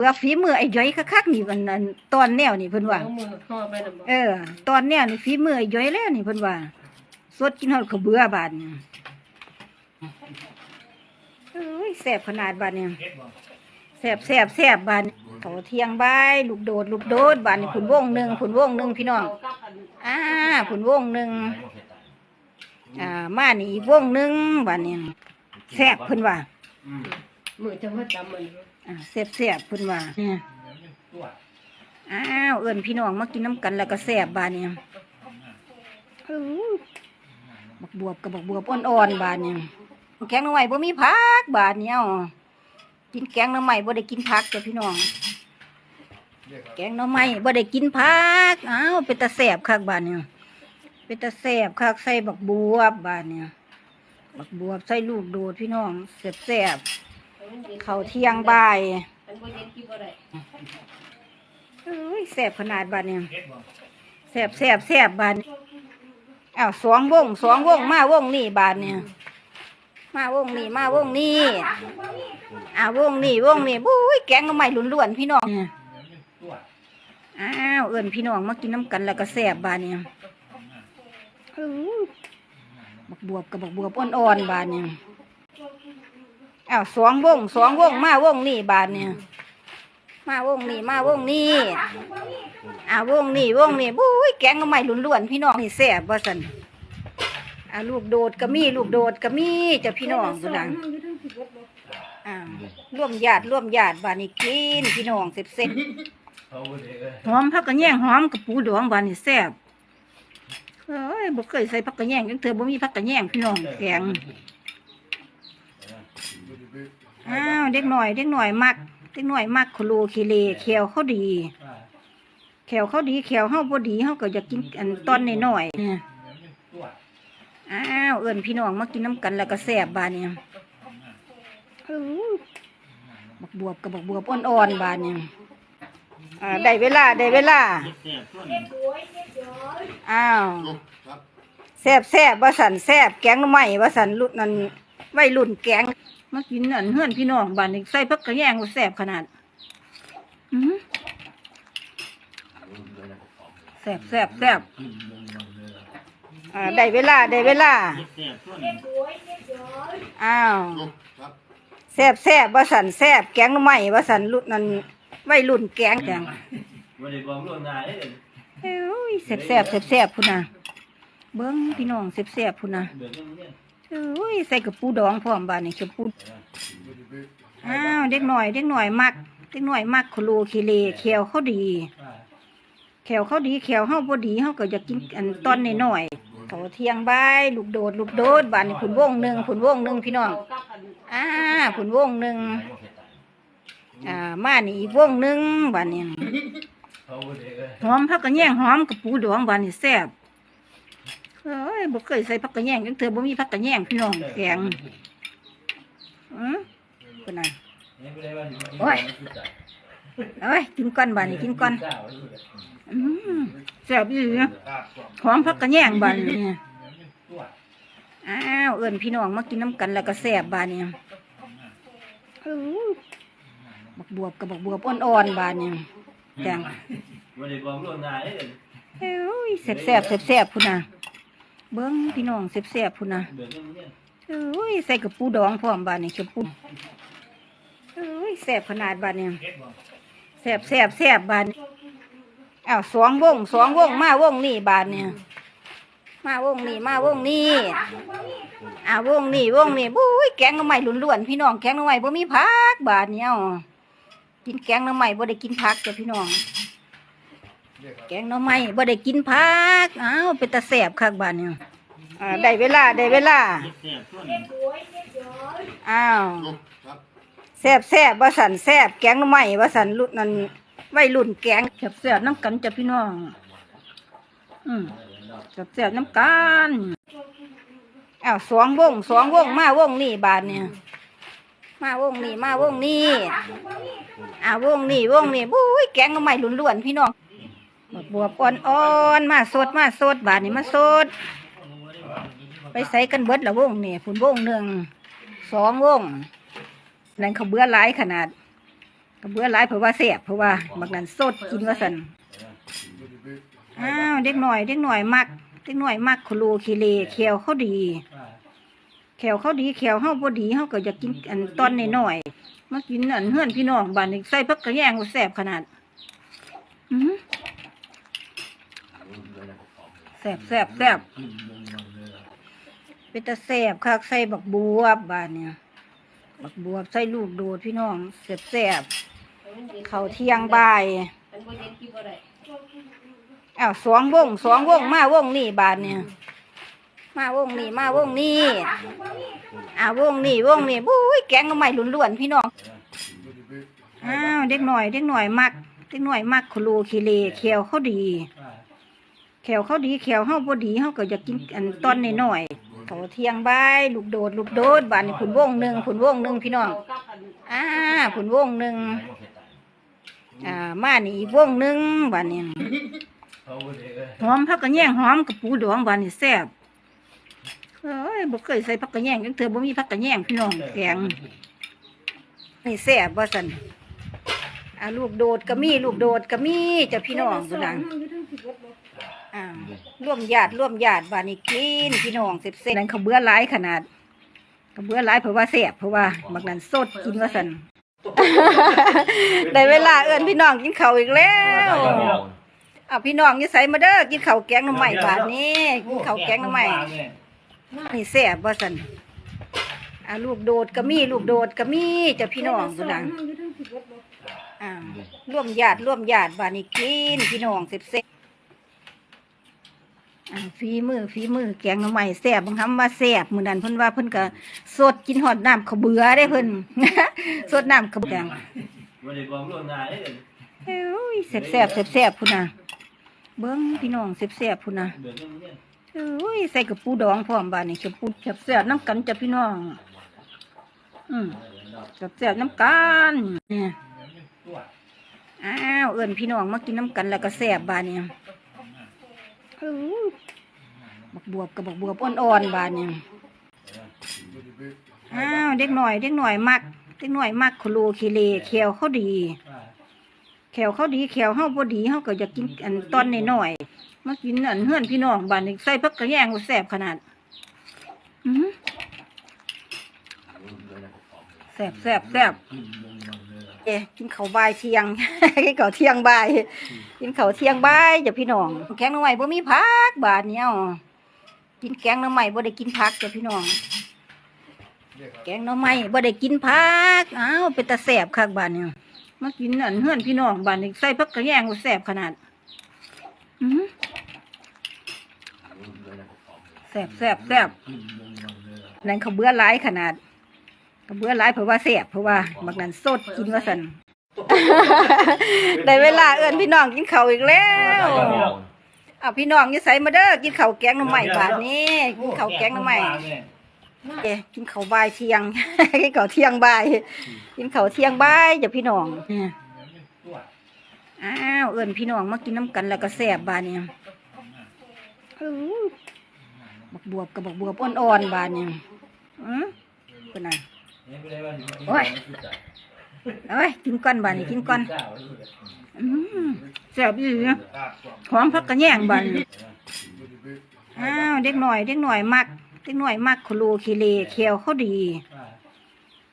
เบื่อฝีมือไอ้ย้อยคักๆนี่มันอันตอนแนวนี่เพิ่นว่า เอามือห่อไปน่ะบ่เออ ตอนแนวนี่ฝีมือไอ้ย้อยแล้วนี่เพิ่นว่าสดกินฮอดข้าวเบื่อบาดนี่เอ้ยแซ่บขนาดบาดนี่แซ่บแซ่บแซ่บบาดนี่เขาเที่ยงบายลูกโดดลูกโดดบาดนี่ผุนวงหนึงผุนวงหนึงพี่น้อง เอากับอันอ่าผุนวงหนึงอ่า มานี่อีกวงหนึงบาดนี่แซ่บเพิ่นว่า มือจะมาจำมัน อ่าแซ่บแซ่บเพิ่นว่าเนี่ยอ้าวเอิ้นพี่น้องมากินน้ำกันแล้วก็แซ่บบาดนี่อื้อบักบวบกับบักบวบอ่อนๆบาดนี่แกงหน่อไม้บ่มีผักบาดนี่เอ้ากินแกงหน่อไม้บ่ได้กินผักจ้ะพี่น้องแกงหน่อไม้บ่ได้กินผักอ้าวเป็นตาแซ่บคักบาดนี่เป็นตาแซ่บคักใส่บักบวบบาดนี่บักบวบใส่ลูกโดดพี่น้องแซ่บๆ เขาเที่ยงบ่ายอันบ่เอ้ยแสบขนาดบาดเนี่ยแสบแสบแสบบาดนี้อ้าวสองวงสองวงมาวงนี่บาดเนี่ย มาวงนี่มาวงนี่อ้าววงนี่วงนี่บุ้ยแกงก็ไม่ล้วนๆพี่น้องเนี่ยอ้าวเอิญพี่น้องมากินน้ำกันแล้วก็แสบบาดเนี่ยบักบวบกับบักบวบอ่อนๆบาดเนี่ย อ้าวสองวงสองวงมาวงนี่บาดเนี่ย มาวงนี่มาวงนี่อ่าวงนี่วงนี่บุ้ยแกงก็ไม่ล้วนๆพี่น้องนี่แซ่บว่าสันอ่าลูกโดดก็มีลูกโดดก็มีเจ้าพี่น้องบุญหลังอ่าร่วมญาติร่วมญาติบานนี้กินพี่น้องเสร็จเสร็จหอมผักกระแยงหอมกระปูดองบานนี้แซ่บเอ้ยบ่เคยใส่ผักกระแยงจังเธอบ่มีผักกระแยงพี่น้องแกง อ้าวเด็กหน่อยเด็กหน่อยมักเด็กน้อยมักโคโลคิเลแขวเขาดีแขวเขาดีแขวเฮาบ่ดีเฮาก็อยากกินอันตอนน้อยๆเนี่ยอ้าวเอิ้นพี่น้องมากินน้ำกันแล้วก็แซ่บบาดเนี่ยอื้อบักบวบกับบักบวบอ่อนๆบาดเนี่ยอ่าได้เวลาได้เวลาอ้าวแซ่บแซ่บว่าสันแซ่บแกงหน่อไม้ว่าสันรุ่นนั้นวัยรุ่นแกง มากินอันเฮื่อนพี่น้องบ้านนี้ใส่ผักกระแยงว่าแซ่บขนาดอือหือแซ่บแซ่บแซ่บอ่าได้เวลาได้เวลา อ้าวแซ่บแซ่บว่าสันแซ่บแกงหน่อไม้ว่าสันรุ่นนั้นวัยรุ่นแกงแกงวันนี้บอกล่วงหน้าเด้อเอ้ยแซ่บแซ่บแซ่บแซ่บพุ่นน่ะเบิ้งพี่น้องแซ่บแซ่บพุ่นน่ะ อดเรื่องนี้ยใส่กระปูดองพร้อมบ้านนี่กระปูอ้าวเด็กหน่อยเด็กหน่อยมักเด็กหน่อยมักโคโลคิเลแขวเขาดีแขวเขาดีแขวเฮาบ่ดีเฮาก็อยากกินอันตอนน้อยๆเขาเทียงใบลูกโดดลูกโดดบ้านนี่ผุนวงหนึ่งผุนวงหนึ่งพี่น้องอ่าผุนวงหนึ่งอ่ามานี่อีกวงหนึ่งบ้านนี่หอมผักกระแยงหอมกระปูดองบ้านนี่แซ่บ เอ้ยบ่เคยใส่ผักกระแยงจังเทื่อบ่มีผักกระแยงพี่น้องแกงอือเพิ่นน่ะนี่บ่ได้ว่าสิมากินโอ้ยเอ้ยกินก่อนบ้านนี่กินก่อนอืมแซ่บอีหลีหอมผักกระแยงบ้านนี่อ้าวเอิ้นพี่น้องมากินน้ำกันแล้วก็แซ่บบ้านนี่อื้อบักบวบกับบักบวบอ่อนๆบ้านนี่แกงวันนี้บอกล่วงหน้าเด้อเอ้ยแซ่บแซ่บแซ่บแซ่บพุ่นน่ะ เบิ้งพี่น้องแซ่บแซ่บพุ่นน่ะเดือดเรื่องนี้เอ้ยใส่กระปูดองพร้อมบานนี่กระปูเอ้ยแซ่บขนาดบานนี่แซ่บแซ่บแซ่บบานอ้าวสองวงสองวงมาวงนี่บานเนี่ย มาวงนี่มาวงนี่อ้าววงนี่วงนี่บุ้ยแกงหน่อไม้ล้วนๆพี่น้องแกงหน่อไม้บ่มีผักบาดเนี่ยกินแกงหน่อไม้บ่ได้กินผักจ้ะพี่น้อง แกงหน่อไม้บ่ได้กินผักอ้าวเป็นตาแสบคักบ้านเนี่ยอ่าได้เวลาได้เวลาอ้าวแซบแซบว่สันแซบแกงหน่อไม้ว่สันรุ่นนั้นวัยรุ่นแกงแซบแซบน้ำกันจ้ะพี่น้อง อืมแซบแซบน้ำกันอ้าวสองวงสองวงมาวงนี่บาทเนี่ย มาวงนี่มาวงนี่อ้าววงนี่วงนี่บุ้ยแกงหน่อไม้ล้วนๆพี่น้อง บักบวบอ่อนๆมาสดมาสดบาทนี่มาสด ไปใส่กันเบิดละวงนี่ฝุ่นวงหนึ่งสองวงนั่นเขาเบื่อหลายขนาดกระเบื้อหลายเพราะว่าแสบเพราะว่าบักนั้นสดกินว่าสันอ้าวเด็กหน่อยเด็กหน่อยมักเด็กหน่อยมักคุโลคิเลเขียวเขาดีแขวเขาดีแขวเฮาบ่ดีเฮาก็อยากกินอันตอนน้อยๆมากินอันเฮือนพี่น้องบ้านนี้ใส่ผักกระแยงว่าแซ่บขนาด อือ แซ่บแซ่บแซ่บเป็นตาแซ่บคักใส่บักบวบบ้านเนี่ย บักบวบใส่ลูกโดดพี่น้องแซ่บแซ่บเขาเที่ยงบ่ายอันบ่เย็นกินบ่ได้อ้าวสองวงสองวงมาวงนี่บาทเนี่ย มาวงนี่มาวงนี่อ้าววงนี่วงนี่บุ้ยแกงก็ไม่ล้วนๆพี่น้องอ้าวเด็กหน่อยเด็กหน่อยมักเด็กหน่อยมักคุโลคิเลเขียวเขาดี แขวเขาดีแขวเฮาบ่ดีเฮาก็อยากกินอันตอนน้อยๆเขาเที่ยงใบายลูกโดดลูกโดดบานนี้ผุนวงหนึ่งผุนวงหนึ่งพี่น้อง อ่าผุนวงหนึ่งอ่ามานี่อีกวงหนึ่งบานนี่หอมผักกระแยงหอมกับปูดองบานนี่แซ่บเอ้ยบ่เคยใส่ผักกระแยงจังเธอบ่มีผักกระแยงพี่น้องแกงนี่แซ่บว่าซั่นอ่าลูกโดดก็มีลูกโดดก็มีจ้ะพี่น้องพุ่นน่ะ อ่าร่วมญาติร่วมญาติบานนี้กินพี่น้องเซ็บๆนั่นเขาวเบื่อหลายขนาดเขาวเบื่อหลายเพราะว่าแซ่บเพราะว่าบักนั้นสดกินว่าซั่นได้เวลาเอิ้นพี่น้องกินข้าวอีกแล้วเอาพี่น้องอย่าใส่มาเด้อกินข้าวแกงหน่อไม้บาดนี้กินข้าวแกงหน่อไม้นี่แซ่บว่าซั่นอ่าลูกโดดก็มีลูกโดดก็มีจ้ะพี่น้องพุ่นน่ะอ่าร่วมญาติร่วมญาติบาดนี้กินพี่น้องเซ็บๆอ่า ฝีมือฝีมือแกงหน่อไม้แซ่บบางคำว่าแซ่บมือนั้นเพิ่นว่าเพิ่นก็สดกินฮอดน้ำข้าเบื่อได้เพิ่น สดน้ำข้าวแกงบ่ได้บอกล่วงหน้าเด้อเอ้ยแซ่บแซ่บแซ่บแซ่บพุ่นน่ะเบิ้งพี่น้องแซ่บแซ่บพุ่นน่ะเดือดจังเนี่ยเอ้ยใส่กระปูดองพร้อมบานนี่กระปูแซ่บแซ่บน้ำกันจ้ะพี่น้อง อืมแซ่บแซ่บน้ำกันเนี่ยอ้าวเอิ้นพี่น้องมากินน้ำกันแล้วก็แซ่บบานเนี่ย บักบวบกับบักบวบอ่อนๆบานนี่อ้าวเด็กหน่อยเด็กหน่อยมักเด็กหน่อยมักคุโลคิเลเขียวเขาดีแขวเขาดีแขวเฮาบ่ดีเฮาก็อยากกินอันตอนน้อยๆมากินอันเฮื่อนพี่น้องบ้านนี้ใส่ผักกระแยงว่าแซ่บขนาดอือหือแซ่บแซ่บแซ่บ เอ๊ะกินข้าวบ่ายเที่ยง กินข้าวเที่ยงบ่าย กินข้าวเที่ยงบ่ายจ้ะพี่น้องแกงหน่อไม้บ่มีผักบาดนี้เอ้ากินแกงหน่อไม้บ่ได้กินผักจ้ะพี่น้อง แกงหน่อไม้บ่ได้กินผักอ้าวเป็นตาแซ่บคักบาดนี้มากินอันเฮือนพี่น้องบ้านนี้ใส่ผักกระแยงว่าแซ่บขนาดอือหือแซ่บแซ่บแซ่บนั่นเขาวเบื่อหลายขนาด เขาวเบื่อหลายเพราะว่าแซ่บเพราะว่าบักนั้นสดกินว่าสันได้เวลาเอิ้นพี่น้องกินข้าวอีกแล้วเอาพี่น้องอย่าใส่มาเด้อกินข้าวแกงหน่อไม้บาดนี้กินข้าวแกงหน่อไม้เอ๊ะกินข้าวบ่ายเที่ยงกินข้าวเที่ยงบ่ายกินข้าวเที่ยงบ่ายจ้ะพี่น้องเนี่ยอ้าวเอิ้นพี่น้องมากินน้ำกันแล้วก็แซ่บบานเนี่ยอื้อบักบวบกับบักบวบอ่อนๆบานเนี่ยอือเป็นไง โอ้ยเอ้ยกินก้อนบานนี่กินก้อนอือแซ่บอีหลีหอมผักกระแยงบานนี่อ้าวเด็กหน่อยเด็กหน่อยมักเด็กหน่อยมักคุโลคิเลเขียวเขาดี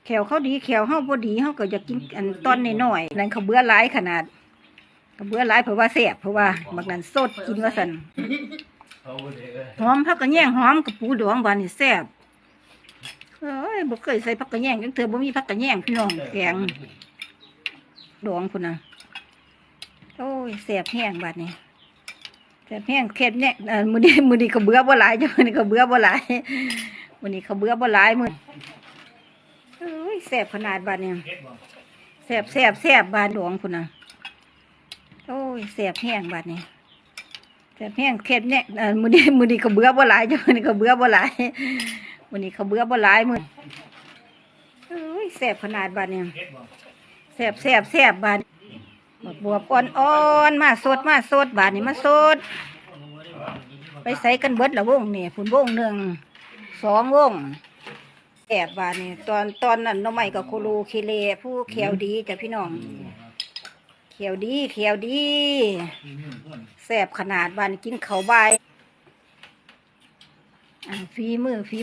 แขวเขาดีแขวเฮาบ่ดีเฮาก็อยากกินอันตอนน้อยๆนั่นเขาวเบื่อหลายขนาดเขาวเบื่อหลายเพราะว่าแซ่บเพราะว่าบักนั้นสดกินว่าซั่นเขาบ่ได้เลยหอมผักกระแยงหอมกับปูดองบานนี่แซ่บ เอ้ยบ่เคยใส่ผักกระแยงจังเธอบ่มีผักกระแยงพี่น้องแกงดองพุ่นน่ะโอ้ยแซ่บแห้งบาดนี้แซ่บแห้งเค็ดเนี่ยเอ่อมื้อนี้มื้อนี้เขาเบื่อบ่หลายจ้ะมื้อนี้เขาเบื่อบ่หลายมื้อนี้เขาเบื่อบ่หลายมื้อเอ้ยแซ่บขนาดบาดนี้แสบแสบแสบบานหลวงพุ่นน่ะโอ้ยแสบแห้งบาดนี้แสบแห้งเค็ดเนี่ยเอ่อมื้อนี้มื้อนี้เขาเบื่อบ่หลายจ้ะมื้อนี้เขาเบื่อบ่หลาย มื้อนี้เขาเบื่อบ่หลายมือเอ้ยแสบขนาดบาดนี้แสบแสบแสบบาดบักบวบอ่อนๆมาสดมาสดบาดนี้มาสด ไปใส่กันเบิดละวงนี่พุ่นวงหนึ่งสองวงแสบบานนี่ตอนตอนนั้นน้องใหม่กับโคโลเคเลผู้เขียวดีจ้ะพี่น้องเขียวดีเขียวดีแสบขนาดบานกินเขาวบายอ่าฝีมือฝี